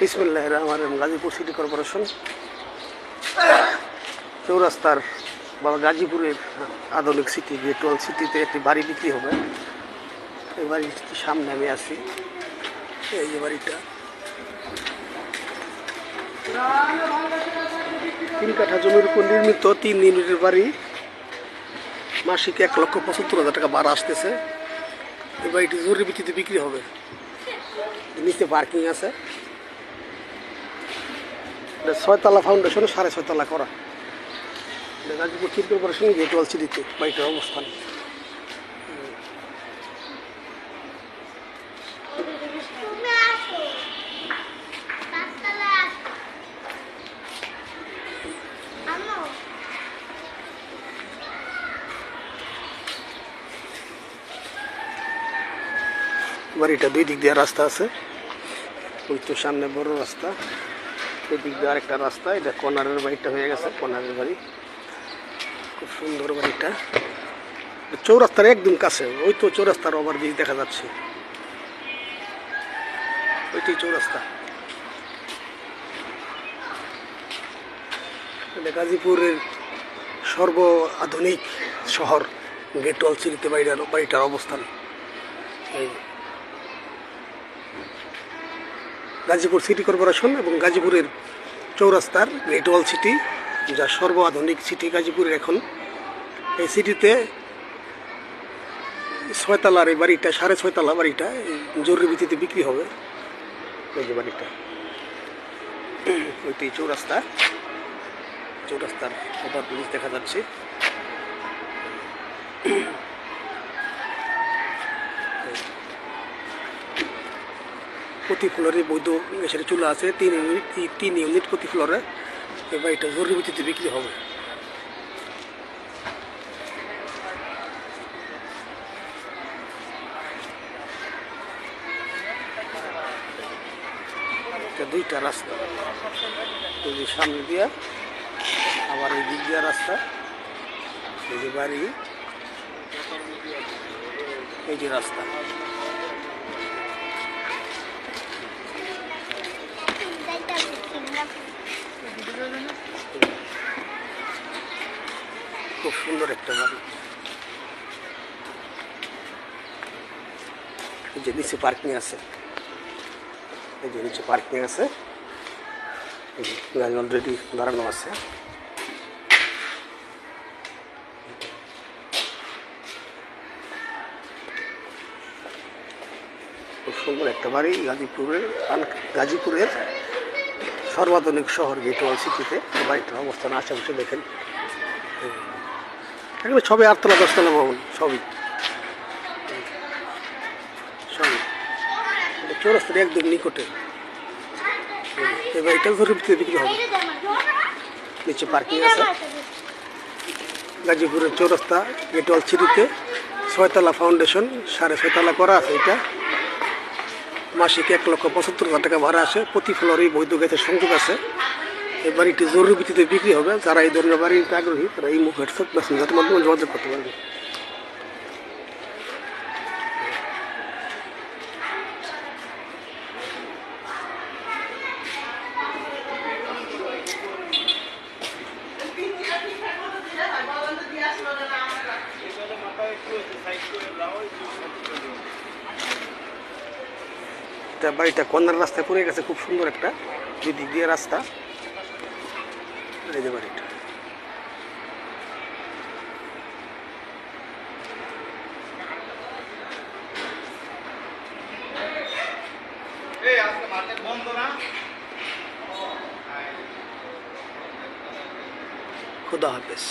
বিসমুল্লাহ Rahman Gazipur city corporation, চৌরাস্তার বা গাজীপুরের আধুনিক সিটি গেট ওয়াল সিটিতে একটি বাড়ি বিক্রি হবে। এই বাড়ির সামনে আমি আছি। এই যে বাড়িটা। তিন কাঠা জমির উপর নির্মিত তিন ইউনিটের বাড়ি। মাসিক এক লক্ষ পঁচাত্তর হাজার টাকা ভাড়া আসতেছে। এই বাড়িটি জরুরি ভিত্তিতে বিক্রি হবে। নিচে পার্কিং আছে। ছয়তলা ফাউন্ডেশন সাড়ে ছয়তলা করা। Gazipur city corporation gate wall সিটিতে বাড়িটার অবস্থান। বাড়িটা দুই দিক দিয়ে রাস্তা আছে। ওই তো সামনে বড় রাস্তা। এই দিক দিয়ে আরেকটা রাস্তা, এটা কর্নারের বাড়িটা হয়ে গেছে কর্নারের বাড়ি। খুব সুন্দর বাড়িটা। চৌরাস্তার একদম কাছে, ওই তো চৌরাস্তার ওভার ব্রিজ দেখা যাচ্ছে। ওইটাই চৌরাস্তা। এটা গাজীপুরের সর্ব আধুনিক শহর, গেটওয়াল সিটিতে বাড়িটার বাড়িটার অবস্থান। এই। গাজীপুর সিটি কর্পোরেশন এবং গাজীপুরের চৌরাস্তার নেটওয়াল সিটি, যা সর্বাধুনিক সিটি গাজীপুরের এখন। এই সিটিতে ছয়তলার এই বাড়িটা, সাড়ে ছয়তলা বাড়িটা জরুরি ভিত্তিতে বিক্রি হবে। এই যে বাড়িটা, ওইটি চৌরাস্তা। চৌরাস্তার ওভার ব্রিজ দেখা যাচ্ছে। প্রতি ফ্লোরে বৈধ গ্যাসের চুলা আছে, তিন ইউনিট তিন ইউনিট প্রতি ফ্লোরে এই এটা জরুরি ভিত্তিতে বিক্রি হবে। দুইটা রাস্তা। এই যে সামনে দিয়া, আবার এই দিক দিয়া রাস্তা। এই যে বাড়ি। এই যে রাস্তা। খুব সুন্দর একটা বাড়ি। যে নিচে পার্কিং আছে। এই যে নিচে পার্কিং আছে। গাড়ি অলরেডি দাঁড়ানো আছে। খুব সুন্দর একটা বাড়ি, গাজীপুরের গাজীপুরের সর্বাধুনিক শহর গেটওয়াল সিটিতে বাড়িটার অবস্থান আশেপাশে দেখেন। এগুলো সবই আটতলা, দশতলা ভবন সবই সবই চৌরাস্তার একদম নিকটে। এবার এটা ভিতরে বিক্রি হবে। নিচে পার্কিং আছে। গাজীপুরের চৌরাস্তা গেটওয়াল সিটিতে ছয়তলা ফাউন্ডেশন সাড়ে ছয়তলা করা আছে এটা। মাসিক এক লক্ষ পঁচাত্তর হাজার টাকা ভাড়া আসে প্রতি ফ্লোরেই বৈধ গ্যাসের সংযোগ আছে। এই বাড়িটি জরুরি ভিত্তিতে বিক্রি হবে। যারা এই ধরনের বাড়িতে আগ্রহী, তারা এই মুখ হোয়াটসঅ্যাপ মেসেঞ্জারের মাধ্যমে যোগাযোগ করতে পারবে। এটা বাড়িটা কর্নার রাস্তা পড়ে গেছে খুব সুন্দর একটা। দুই দিক দিয়ে রাস্তা। এই যে বাড়িটা। খুদা হাফেজ।